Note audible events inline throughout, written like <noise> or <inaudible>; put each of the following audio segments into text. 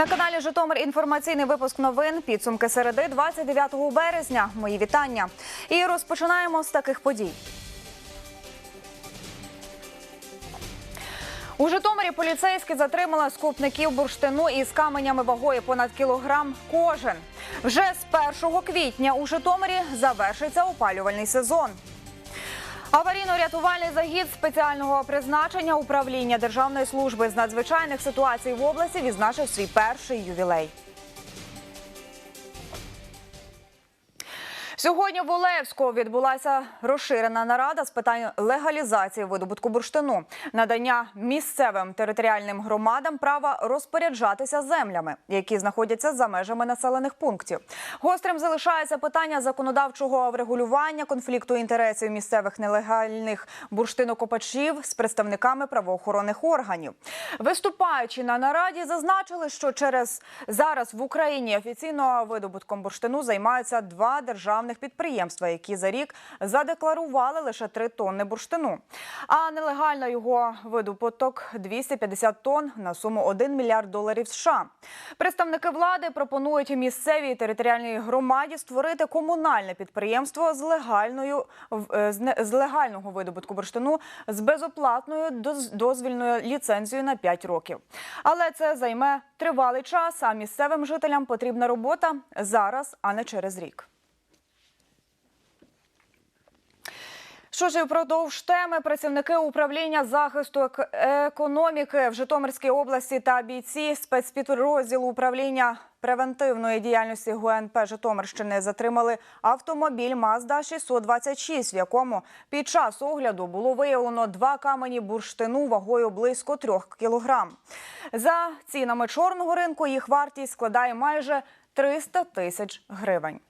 На каналі Житомир інформаційний випуск новин. Підсумки середи 29 березня. Мої вітання. І розпочинаємо з таких подій. У Житомирі поліцейські затримали скупників бурштину із каменями вагою понад кілограм кожен. Вже з 1 квітня у Житомирі завершиться опалювальний сезон. Аварійно-рятувальний загід спеціального призначення управління Державної служби з надзвичайних ситуацій в області відзначив свій перший ювілей. Сьогодні в Олевську відбулася розширена нарада з питань легалізації видобутку бурштину, надання місцевим територіальним громадам права розпоряджатися землями, які знаходяться за межами населених пунктів. Гострим залишається питання законодавчого врегулювання конфлікту інтересів місцевих нелегальних бурштинокопачів з представниками правоохоронних органів. Виступаючи на нараді, зазначили, що через зараз в Україні офіційно видобутком бурштину займаються два державних підприємства, які за рік задекларували лише 3 тонни бурштину. А нелегально його видобуток 250 тонн на суму 1 мільярд доларів США. Представники влади пропонують місцевій територіальній громаді створити комунальне підприємство з легальною е, з легального видобутку бурштину з безоплатною доз- дозвільною ліцензією на 5 років. Але це займе тривалий час. А місцевим жителям потрібна робота зараз, а не через рік. Що ж і впродовж теми працівники управління захисту ек- економіки в Житомирській області та бійці спецпідрозділу управління превентивної діяльності ГУНП Житомирщини затримали автомобіль Mazda 626, в якому під час огляду було виявлено два камені бурштину вагою близько трьох кілограм. За цінами чорного ринку їх вартість складає майже 300 тисяч гривень.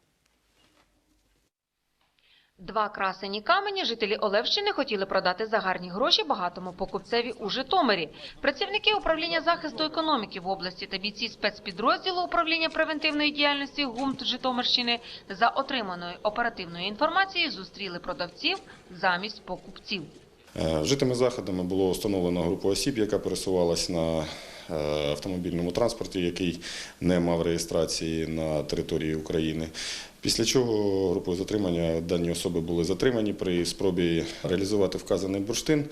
Два красені камені жителі Олевщини хотіли продати за гарні гроші багатому покупцеві у Житомирі. Працівники управління захисту економіки в області та бійці спецпідрозділу управління превентивної діяльності ГУМТ Житомирщини за отриманою оперативною інформацією зустріли продавців замість покупців. Е, Вжитими заходами було встановлено групу осіб, яка пересувалась на автомобільному транспорті, який не мав реєстрації на території України. Після чого групою затримання дані особи були затримані при спробі реалізувати вказаний бурштин.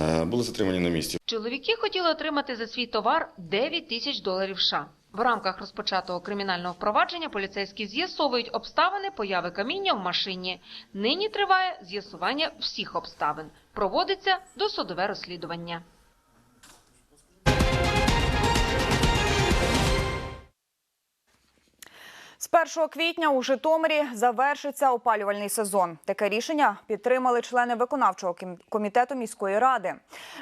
е, Були затримані на місці. Чоловіки хотіли отримати за свій товар 9 тисяч доларів США. В рамках розпочатого кримінального впровадження поліцейські з'ясовують обставини появи каміння в машині. Нині триває з'ясування всіх обставин. Проводиться досудове розслідування. З 1 квітня у Житомирі завершиться опалювальний сезон. Таке рішення підтримали члени виконавчого комітету міської ради.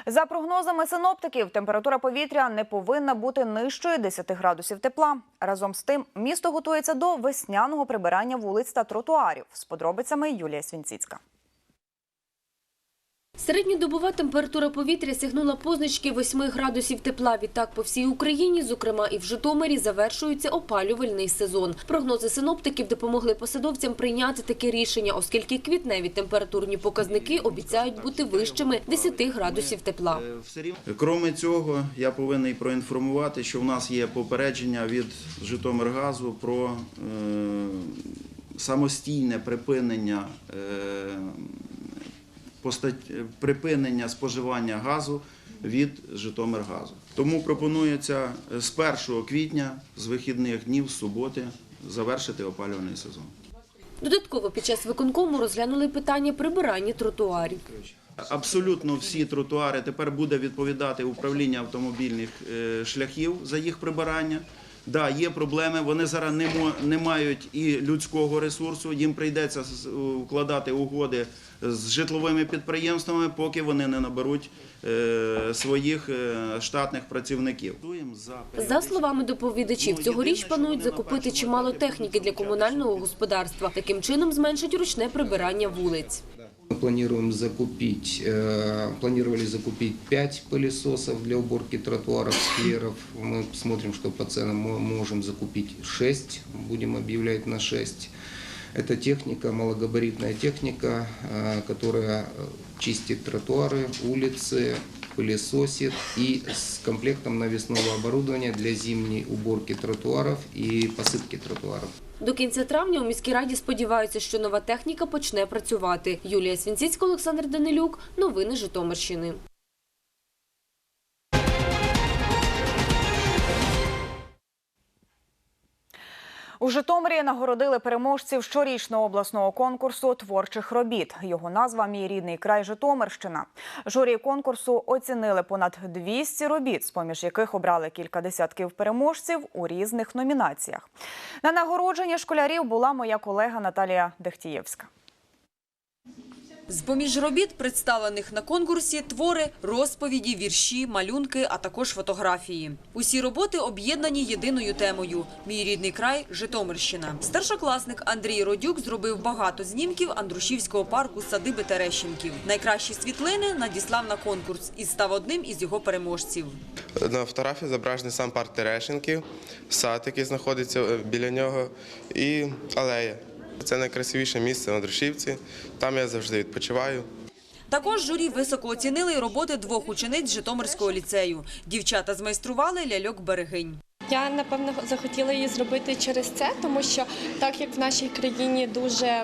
За прогнозами синоптиків, температура повітря не повинна бути нижчою 10 градусів тепла. Разом з тим, місто готується до весняного прибирання вулиць та тротуарів. З подробицями Юлія Свінціцька. Середньодобова температура повітря сягнула позначки 8 градусів тепла. Відтак по всій Україні, зокрема і в Житомирі, завершується опалювальний сезон. Прогнози синоптиків допомогли посадовцям прийняти таке рішення, оскільки квітневі температурні показники обіцяють бути вищими 10 градусів тепла. Кроме цього, я повинен проінформувати, що в нас є попередження від Житомиргазу про е, самостійне припинення, е, припинення споживання газу від Житомиргазу. Тому пропонується з 1 квітня, з вихідних днів, з суботи, завершити опалювальний сезон. Додатково під час виконкому розглянули питання прибирання тротуарів. Абсолютно всі тротуари тепер буде відповідати управління автомобільних е, шляхів за їх прибирання. Да, є проблеми. Вони зараз не, не мають і людського ресурсу. Їм прийдеться укладати угоди з житловими підприємствами, поки вони не наберуть е, своїх е, штатних працівників. За словами доповідачів, цьогоріч планують закупити чимало техніки для комунального господарства. Таким чином зменшать ручне прибирання вулиць. Мы планируем закупить, э, планировали закупить 5 пылесосов для уборки тротуаров, скверов. Мы смотрим, что по ценам мы можем закупить 6, будем объявлять на 6. Это техника, малогабаритная техника, э, которая чистит тротуары, улицы, пылесосит и с комплектом навесного оборудования для зимней уборки тротуаров и посыпки тротуаров. До кінця травня у міській раді сподіваються, що нова техніка почне працювати. Юлія Свінціцька, Олександр Данилюк. Новини Житомирщини. У Житомирі нагородили переможців щорічного обласного конкурсу творчих робіт. Його назва Мій рідний край Житомирщина. Журі конкурсу оцінили понад 200 робіт, з поміж яких обрали кілька десятків переможців у різних номінаціях. На нагородженні школярів була моя колега Наталія Дехтієвська. З-поміж робіт, представлених на конкурсі, твори, розповіді, вірші, малюнки, а також фотографії. Усі роботи об'єднані єдиною темою «Мій рідний край – Житомирщина». Старшокласник Андрій Родюк зробив багато знімків Андрушівського парку садиби Терещенків. Найкращі світлини надіслав на конкурс і став одним із його переможців. На фотографії зображений сам парк Терешенків, сад, який знаходиться е, біля нього, і алея. Це найкрасивіше місце на Друшівці. Там я завжди відпочиваю. Також журі високо оцінили роботи двох учениць Житомирського ліцею. Дівчата змайстрували ляльок-берегинь. Я напевно захотіла її зробити через це, тому що так як в нашій країні дуже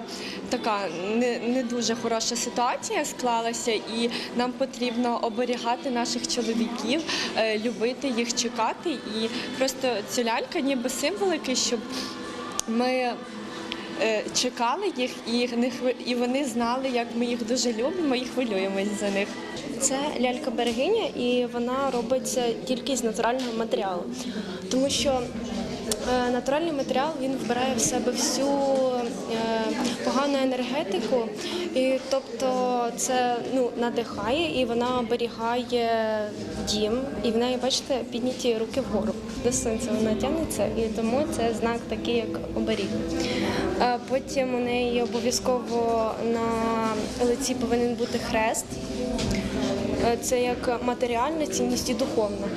така не, не дуже хороша ситуація склалася, і нам потрібно оберігати наших чоловіків, е, любити їх, чекати. І просто ця лялька, ніби символ якийсь, щоб ми. Е, Чекали їх і, не і вони знали, як ми їх дуже любимо і хвилюємось за них. Це лялька берегиня, і вона робиться тільки з натурального матеріалу, тому що е, натуральний матеріал він вбирає в себе всю е, погану енергетику, і тобто це ну надихає і вона оберігає дім, і в неї, бачите, підняті руки вгору. До сонця вона тягнеться, і тому це знак такий, як оберіг. Потім у неї обов'язково на лиці повинен бути хрест. Е, Це як матеріальна цінність і духовна.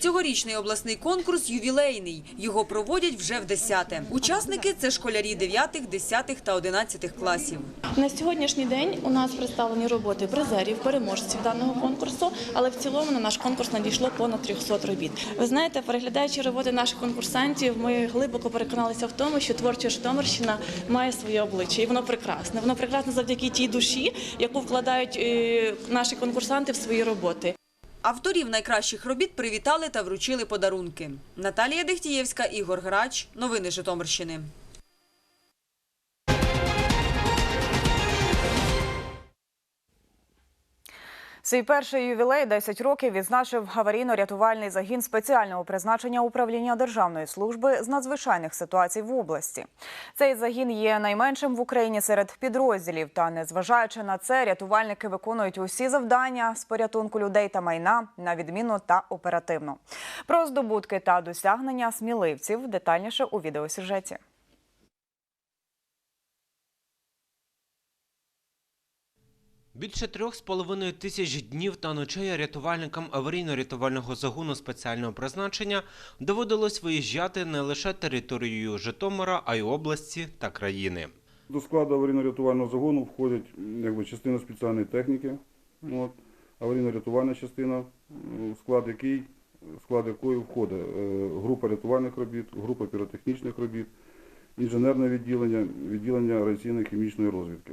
Цьогорічний обласний конкурс ювілейний. Його проводять вже в десяте. Учасники – це школярі 9, 10 та 11 класів. На сьогоднішній день у нас представлені роботи призерів, переможців даного конкурсу, але в цілому на наш конкурс надійшло понад 300 робіт. Ви знаєте, переглядаючи роботи наших конкурсантів, ми глибоко переконалися в тому, що творча Житомирщина має своє обличчя, і воно прекрасне. Воно прекрасне завдяки тій душі, яку вкладають е, наші конкурсанти в свої роботи. Авторів найкращих робіт привітали та вручили подарунки. Наталія Дехтієвська, Ігор Грач. Новини Житомирщини. Свій перший ювілей 10 років відзначив аварійно-рятувальний загін спеціального призначення управління Державної служби з надзвичайних ситуацій в області. Цей загін є найменшим в Україні серед підрозділів. Та незважаючи на це, рятувальники виконують усі завдання з порятунку людей та майна на відмінно та оперативно. Про здобутки та досягнення сміливців детальніше у відеосюжеті. Більше трьох з половиною тисяч днів та ночей рятувальникам аварійно-рятувального загону спеціального призначення доводилось виїжджати не лише територією Житомира, а й області та країни. До складу аварійно-рятувального загону входять м, якби, частина спеціальної техніки, от, аварійно-рятувальна частина, склад, який, склад якої входить е, група рятувальних робіт, група піротехнічних робіт, інженерне відділення, відділення радіаційно-хімічної розвідки.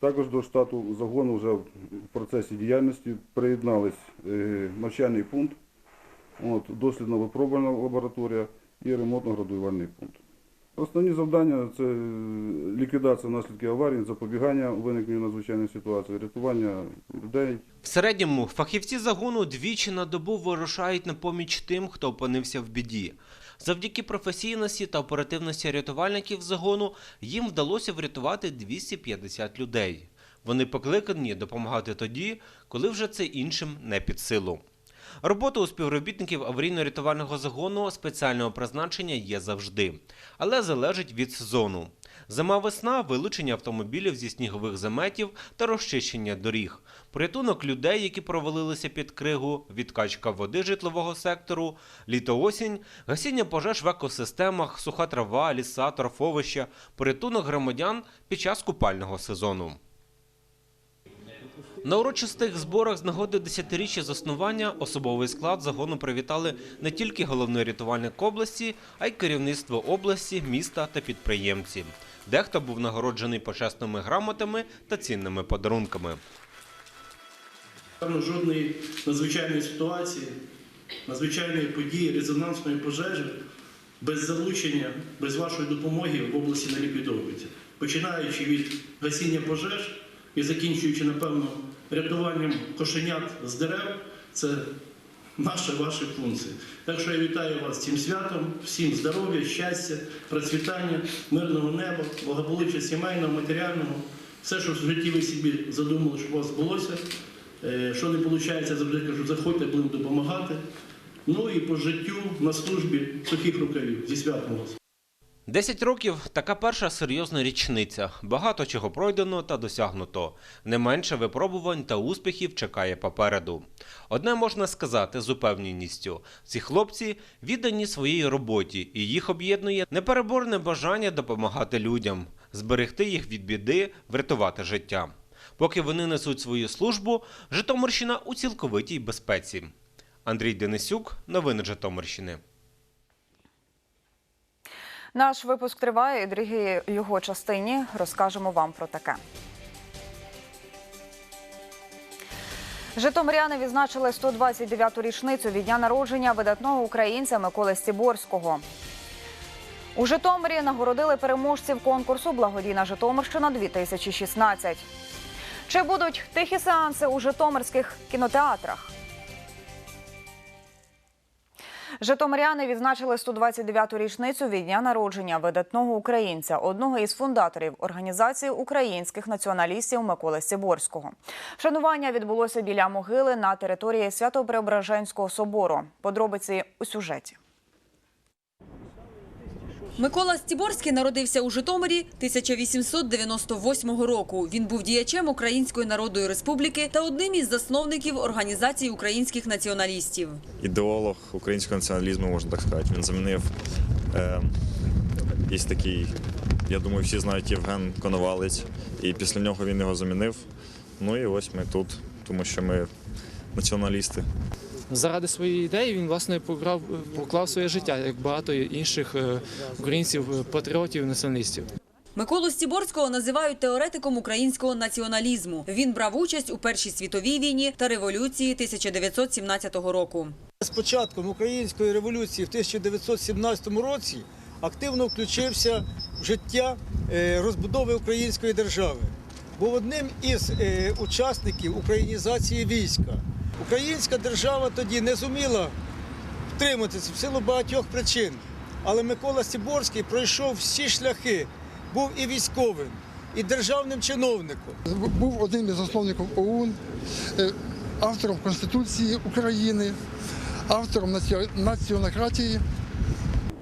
Також до штату загону вже в процесі діяльності приєднались е, навчальний пункт, от, дослідно-випробувальна лабораторія і ремонтно-градуювальний пункт. Основні завдання це ліквідація наслідків аварії, запобігання виникненню надзвичайної ситуації, рятування людей. В середньому фахівці загону двічі на добу вирушають на поміч тим, хто опинився в біді. Завдяки професійності та оперативності рятувальників загону їм вдалося врятувати 250 людей. Вони покликані допомагати тоді, коли вже це іншим не під силу. Робота у співробітників аварійно-рятувального загону спеціального призначення є завжди, але залежить від сезону. Зима-весна – вилучення автомобілів зі снігових заметів та розчищення доріг, порятунок людей, які провалилися під кригу, відкачка води житлового сектору, літо-осінь, гасіння пожеж в екосистемах, суха трава, ліса, торфовища, порятунок громадян під час купального сезону. На урочистих зборах з нагоди десятиріччя заснування особовий склад загону привітали не тільки головний рятувальник області, а й керівництво області, міста та підприємці. Дехто був нагороджений почесними грамотами та цінними подарунками. Жодної надзвичайної ситуації, надзвичайної події, резонансної пожежі без залучення, без вашої допомоги в області не ліквідовується. Починаючи від гасіння пожеж і закінчуючи, напевно, рятуванням кошенят з дерев, це наша ваші функції. Так що я вітаю вас цим святом, всім здоров'я, щастя, процвітання, мирного неба, благополуччя сімейного, матеріального. Все, що в житті ви собі задумали, щоб у вас збулося. Е, Що не виходить, завжди кажу, заходьте, будемо допомагати. Ну і по життю на службі сухих рукавів. Зі святом вас. Десять років така перша серйозна річниця. Багато чого пройдено та досягнуто. Не менше випробувань та успіхів чекає попереду. Одне можна сказати з упевненістю: ці хлопці віддані своїй роботі, і їх об'єднує непереборне бажання допомагати людям, зберегти їх від біди, врятувати життя. Поки вони несуть свою службу, Житомирщина у цілковитій безпеці. Андрій Денисюк, новини Житомирщини. Наш випуск триває. і, Другі його частині розкажемо вам про таке. Житомиряни відзначили 129-ту річницю від дня народження видатного українця Миколи Стіборського. У Житомирі нагородили переможців конкурсу Благодійна Житомирщина 2016 Чи будуть тихі сеанси у житомирських кінотеатрах? Житомиряни відзначили 129-ту річницю від дня народження видатного українця, одного із фундаторів організації українських націоналістів Миколи Сіборського. Вшанування відбулося біля могили на території Свято-Преображенського собору. Подробиці у сюжеті. Микола Стіборський народився у Житомирі 1898 року. Він був діячем Української Народної Республіки та одним із засновників організації українських націоналістів. ідеолог українського націоналізму, можна так сказати. Він замінив е, є такий, я думаю, всі знають Євген Коновалець, і після нього він його замінив. Ну і ось ми тут, тому що ми націоналісти. Заради своєї ідеї він власне поклав, поклав своє життя, як багато інших е, українців, е, патріотів, націоналістів. Миколу Стіборського називають теоретиком українського націоналізму. Він брав участь у Першій світовій війні та революції 1917 року. З початком української революції в 1917 році активно включився в життя е, розбудови української держави. Був одним із учасників українізації війська. Українська держава тоді не зуміла втриматися в силу багатьох причин. Але Микола Сіборський пройшов всі шляхи, був і військовим, і державним чиновником. Був одним із засновників ОУН, е, автором Конституції України, автором наці- націонократії.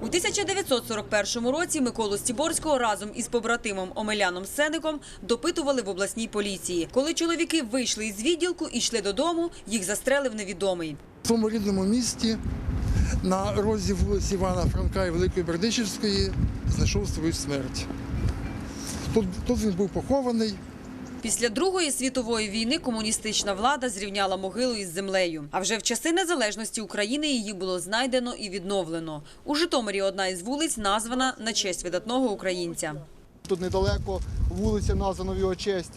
У 1941 році Миколу Стіборського разом із побратимом Омеляном Сеником допитували в обласній поліції. Коли чоловіки вийшли із відділку і йшли додому, їх застрелив невідомий. В своєму рідному місті на розі вулиці Івана Франка і Великої Бердичівської знайшов свою смерть. Тут, тут він був похований. Після Другої світової війни комуністична влада зрівняла могилу із землею. А вже в часи незалежності України її було знайдено і відновлено. У Житомирі одна із вулиць названа на честь видатного українця. Тут недалеко вулиця названа в його честь.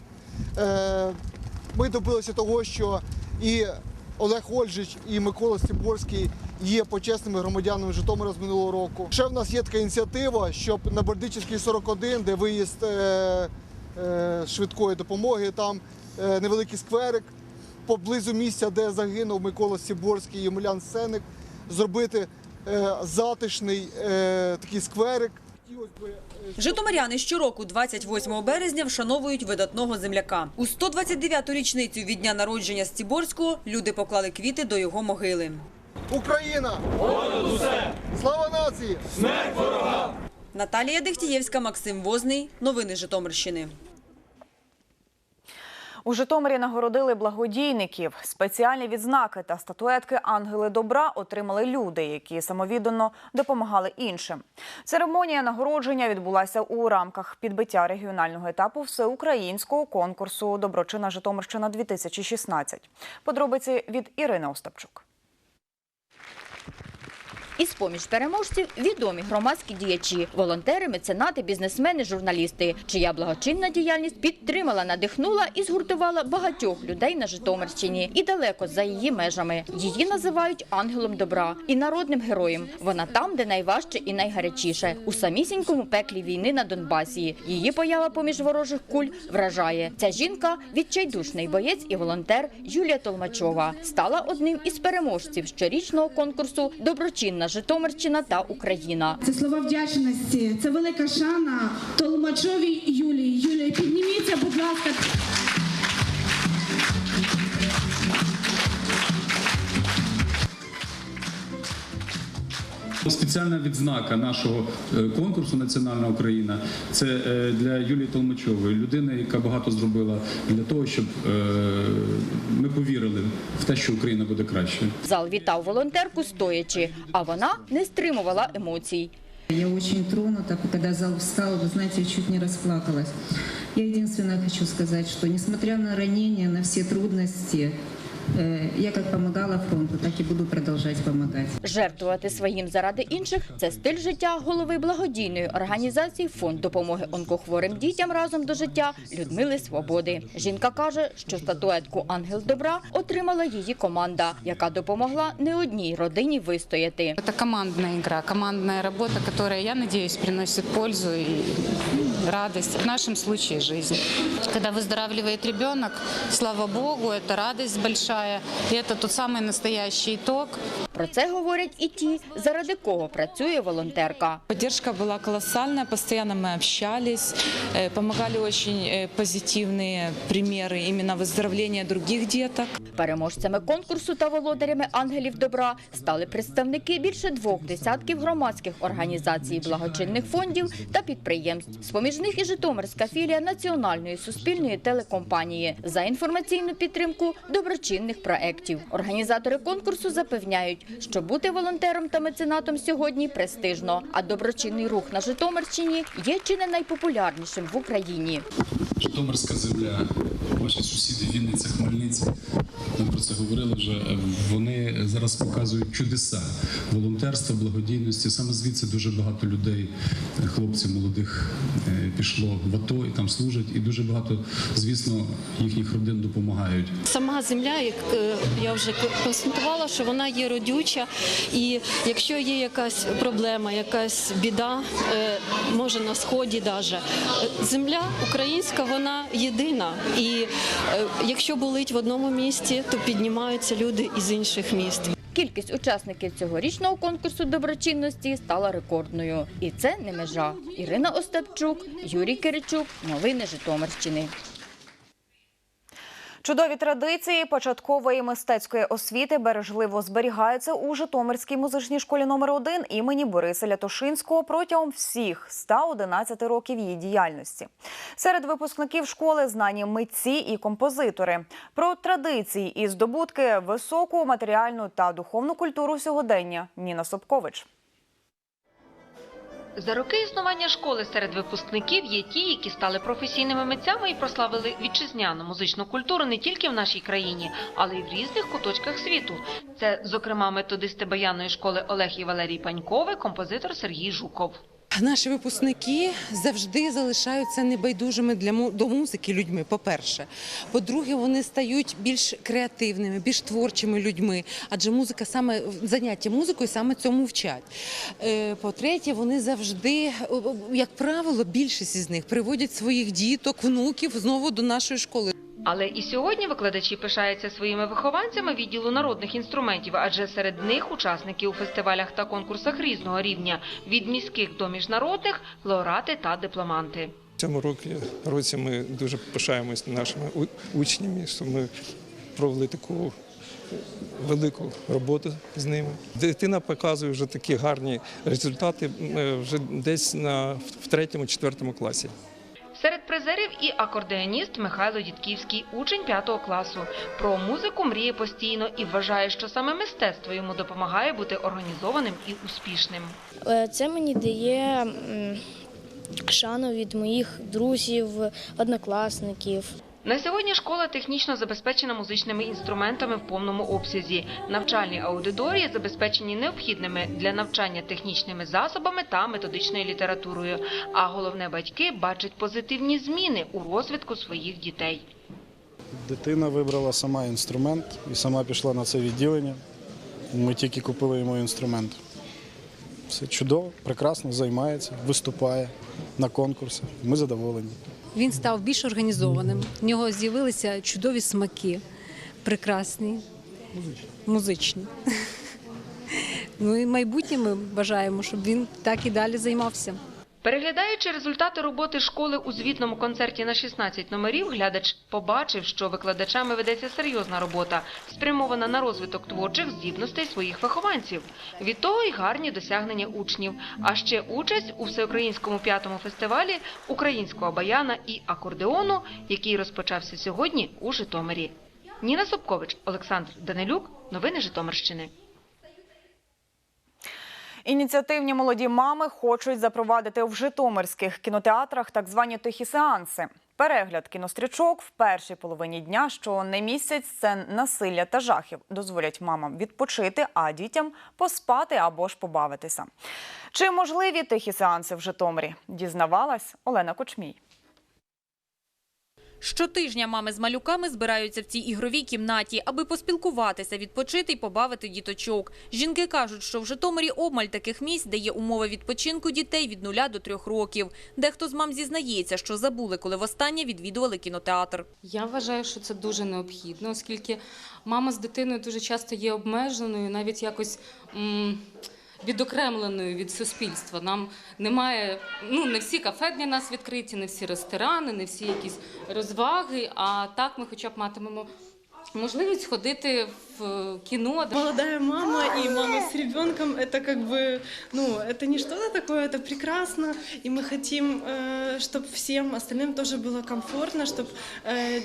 Е, Ми добилися того, що і Олег Ольжич, і Микола Стіборський є почесними громадянами Житомира з минулого року. Ще в нас є така ініціатива, щоб на Бердичівській 41, де виїзд е, швидкої допомоги, там е, невеликий скверик поблизу місця, де загинув Микола Стіборський і Омелян Сеник, зробити е, затишний е, такий скверик. Житомиряни щороку 28 березня вшановують видатного земляка. У 129-ту річницю від дня народження Стіборського люди поклали квіти до його могили. Україна! Понад усе! Слава нації! Смерть ворогам! Наталія Дехтієвська, Максим Возний. Новини Житомирщини. У Житомирі нагородили благодійників. Спеціальні відзнаки та статуетки Ангели добра отримали люди, які самовіддано допомагали іншим. Церемонія нагородження відбулася у рамках підбиття регіонального етапу всеукраїнського конкурсу Доброчина Житомирщина 2016 Подробиці від Ірини Остапчук. Із поміж переможців відомі громадські діячі, волонтери, меценати, бізнесмени, журналісти, чия благочинна діяльність підтримала, надихнула і згуртувала багатьох людей на Житомирщині і далеко за її межами. Її називають ангелом добра і народним героєм. Вона там, де найважче і найгарячіше, у самісінькому пеклі війни на Донбасі. Її поява поміж ворожих куль вражає. Ця жінка відчайдушний боєць і волонтер Юлія Толмачова стала одним із переможців щорічного конкурсу Доброчинна Житомирщина та Україна. Це слова вдячності, це велика шана Толмачовій Юлії. Юлія, підніміться, будь ласка. Спеціальна відзнака нашого е, конкурсу Національна Україна це е, для Юлії Толмачової, людини, яка багато зробила для того, щоб е, ми повірили в те, що Україна буде краще. Зал вітав волонтерку стоячи, а вона не стримувала емоцій. Я очень тронута, когда зал встал, вы знаете, я чуть не расплакалась. Я единственное хочу сказать, что несмотря на ранения, на все трудности, я как помогала фронту, так и буду продолжать помогать. Жертвувати своїм заради інших це стиль життя голови благодійної організації Фонд допомоги онкохворим дітям разом до життя Людмили Свободи. Жінка каже, що статуетку Ангел добра отримала її команда, яка допомогла не одній родині вистояти. Это командная игра, командная работа, которая, я надеюсь, приносит пользу и радость, в нашем случае жизнь. Когда выздоравливает ребенок, слава Богу, это радость большая, и это тот самый настоящий итог. Про це говорять і ті, заради кого працює волонтерка. Поддержка была колоссальная, постоянно мы общались, э, помогали очень э, позитивные примеры именно выздоровления других деток. Переможцями конкурсу та володарями ангелів добра стали представники більше двох десятків громадських організацій, благочинних фондів та підприємств. З поміж них і Житомирська філія національної суспільної телекомпанії за інформаційну підтримку доброчинних проєктів. Організатори конкурсу запевняють, що бути волонтером та меценатом сьогодні престижно, а доброчинний рух на Житомирщині є чи не найпопулярнішим в Україні. Житомирська земля, ваші сусіди Вінниця, Хмельницький. Ми про це говорили вже. Вони зараз показують чудеса волонтерства, благодійності. Саме звідси дуже багато людей, хлопців молодих, е, пішло в АТО і там служать. І дуже багато, звісно, їхніх родин допомагають. Сама земля, як е, я вже констатувала, що вона є родюча, і якщо є якась проблема, якась біда, е, може на сході навіть, земля українська, вона єдина. І е, якщо болить в одному місті, то піднімаються люди із інших міст. Кількість учасників цьогорічного конкурсу доброчинності стала рекордною. І це не межа. Ірина Остапчук, Юрій Киричук. Новини Житомирщини. Чудові традиції початкової мистецької освіти бережливо зберігаються у Житомирській музичній школі номер 1 імені Бориса Лятошинського протягом всіх 111 років її діяльності. Серед випускників школи знані митці і композитори. Про традиції і здобутки, високу матеріальну та духовну культуру сьогодення Ніна Собкович. За роки існування школи серед випускників є ті, які стали професійними митцями і прославили вітчизняну музичну культуру не тільки в нашій країні, але й в різних куточках світу. Це, зокрема, методисти баянної школи Олег і Валерій Панькови, композитор Сергій Жуков. Наші випускники завжди залишаються небайдужими для до музики людьми. По-перше, по-друге, вони стають більш креативними, більш творчими людьми, адже музика саме заняття музикою саме цьому вчать. Е, По-третє, вони завжди, як правило, більшість із них приводять своїх діток, внуків знову до нашої школи. Але і сьогодні викладачі пишаються своїми вихованцями відділу народних інструментів, адже серед них учасники у фестивалях та конкурсах різного рівня від міських до міжнародних, лауреати та дипломанти. Цьому році, році ми дуже пишаємось нашими учнями, що ми провели таку велику роботу з ними. Дитина показує вже такі гарні результати е, вже десь на в третьому, четвертому класі. І акордеоніст Михайло Дідківський, учень 5 класу. Про музику мріє постійно і вважає, що саме мистецтво йому допомагає бути організованим і успішним. Е, Це мені дає шану від моїх друзів, однокласників. На сьогодні школа технічно забезпечена музичними інструментами в повному обсязі. Навчальні аудиторії забезпечені необхідними для навчання технічними засобами та методичною літературою. А головне, батьки бачать позитивні зміни у розвитку своїх дітей. Дитина вибрала сама інструмент і сама пішла на це відділення. Ми тільки купили йому інструмент. Все чудово, прекрасно займається, виступає на конкурсах. Ми задоволені. Він став більш організованим. В нього з'явилися чудові смаки, прекрасні, музичні. <laughs> Ну і майбутнє ми бажаємо, щоб він так і далі займався. Переглядаючи результати роботи школи у звітному концерті на 16 номерів, глядач побачив, що викладачами ведеться серйозна робота, спрямована на розвиток творчих здібностей своїх вихованців. Від того й гарні досягнення учнів. А ще участь у всеукраїнському п'ятому фестивалі українського баяна і акордеону, який розпочався сьогодні у Житомирі. Ніна Собкович, Олександр Данилюк. Новини Житомирщини. Ініціативні молоді мами хочуть запровадити в житомирських кінотеатрах так звані тихі сеанси. Перегляд кінострічок в першій половині дня, що не місяць сцен насилля та жахів, дозволять мамам відпочити, а дітям поспати або ж побавитися. Чи можливі тихі сеанси в Житомирі? Дізнавалась Олена Кочмій. Щотижня мами з малюками збираються в цій ігровій кімнаті, аби поспілкуватися, відпочити й побавити діточок. Жінки кажуть, що в Житомирі обмаль таких місць, де є умови відпочинку дітей від нуля до трьох років. Дехто з мам зізнається, що забули, коли востаннє відвідували кінотеатр. Я вважаю, що це дуже необхідно, оскільки мама з дитиною дуже часто є обмеженою, навіть якось. Відокремленою від суспільства. Нам немає, ну не всі кафе для нас відкриті, не всі ресторани, не всі якісь розваги. А так ми хоча б матимемо можливість ходити в кіно. Молодая мама и мама с ребенком это как бы, ну, это не что-то такое, это прекрасно. И мы хотим, чтобы всем остальным тоже было комфортно, чтобы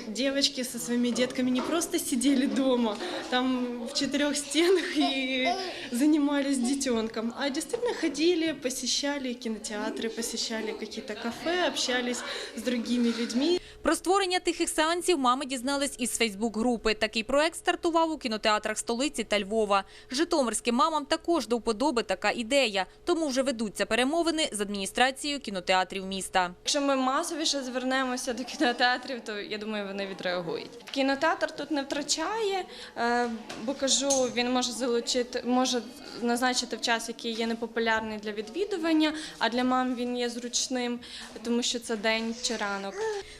девочки со своими детками не просто сидели дома, там в четырех стенах и занимались детенком, а действительно ходили, посещали кинотеатры, посещали какие-то кафе, общались с другими людьми. Про створення тихих сеансів мами дізнались із Фейсбук-групи. Такий проект стартував у кінотеатрах столиці та Львова. Житомирським мамам також до вподоби така ідея, тому вже ведуться перемовини з адміністрацією кінотеатрів міста. Якщо ми масовіше звернемося до кінотеатрів, то я думаю, вони відреагують. Кінотеатр тут не втрачає, е, бо кажу, він може залучити, може назначити в час, який є непопулярний для відвідування, а для мам він є зручним, тому що це день чи ранок.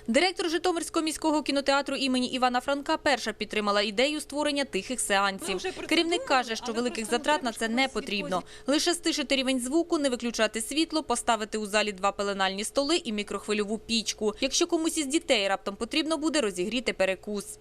Директор Житомирського міського кінотеатру імені Івана Франка перша підтримала ідею створення тихих сеансів. Керівник каже, що великих затрат на це не потрібно. Лише стишити рівень звуку, не виключати світло, поставити у залі два пеленальні столи і мікрохвильову пічку. Якщо комусь із дітей раптом потрібно буде розігріти перекус.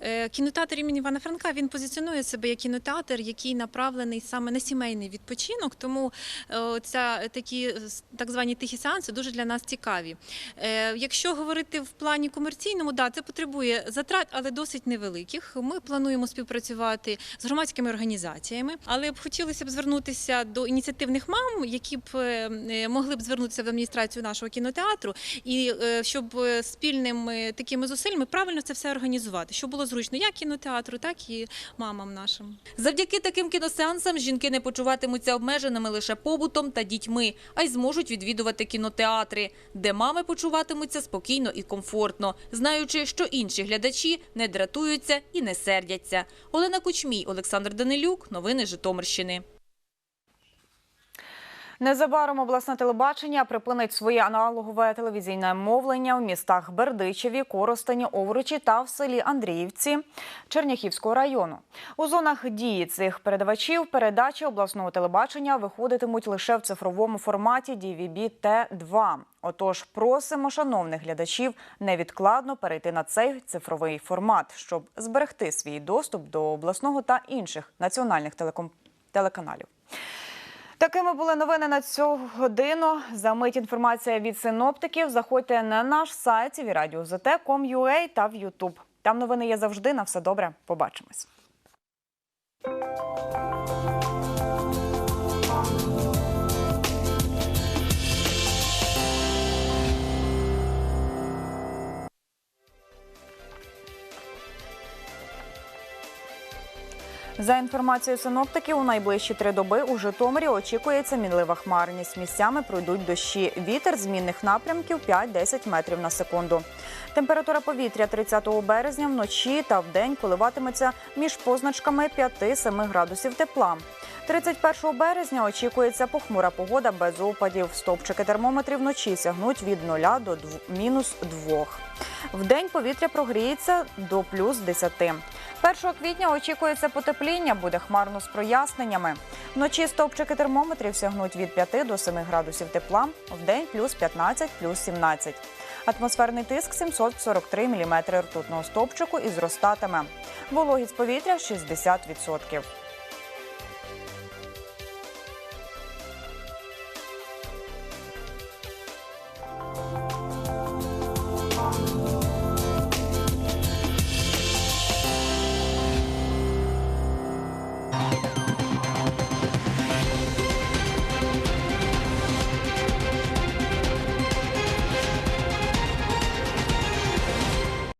Е, Кінотеатр імені Івана Франка він позиціонує себе як кінотеатр, який направлений саме на сімейний відпочинок. Тому е, ця такі так звані тихі сеанси дуже для нас цікаві. Е, Якщо говорити в плані комерційному, да, це потребує затрат, але досить невеликих. Ми плануємо співпрацювати з громадськими організаціями, але б хотілося б звернутися до ініціативних мам, які б е, могли б звернутися в адміністрацію нашого кінотеатру, і е, щоб е, спільними такими зусиллями правильно це все організувати, щоб було зручно як кінотеатру, так і мамам нашим. Завдяки таким кіносеансам жінки не почуватимуться обмеженими лише побутом та дітьми, а й зможуть відвідувати кінотеатри, де мами почуватимуться спокійно і комфортно, знаючи, що інші глядачі не дратуються і не сердяться. Олена Кучмій, Олександр Данилюк. Новини Житомирщини. Незабаром обласне телебачення припинить своє аналогове телевізійне мовлення в містах Бердичеві, Коростені, Овручі та в селі Андріївці Черняхівського району. У зонах дії цих передавачів передачі обласного телебачення виходитимуть лише в цифровому форматі DVB T2. Отож, просимо шановних глядачів невідкладно перейти на цей цифровий формат, щоб зберегти свій доступ до обласного та інших національних телеком... Такими були новини на цю годину. За мить інформація від синоптиків. Заходьте на наш сайт viradio.zt.com.ua та в YouTube. Там новини є завжди. На все добре. Побачимось. За інформацією синоптиків, у найближчі три доби у Житомирі очікується мінлива хмарність. Місцями пройдуть дощі. Вітер змінних напрямків 5-10 метрів на секунду. Температура повітря 30 березня вночі та вдень коливатиметься між позначками 5-7 градусів тепла. 31 березня очікується похмура погода без опадів. Стовпчики термометрів вночі сягнуть від 0 до мінус 2. Вдень повітря прогріється до плюс 10. 1 квітня очікується потепління, буде хмарно з проясненнями. Вночі стовпчики термометрів сягнуть від 5 до 7 градусів тепла, вдень плюс 15, плюс 17. Атмосферний тиск 743 мм ртутного стовпчику і зростатиме. Вологість повітря 60%.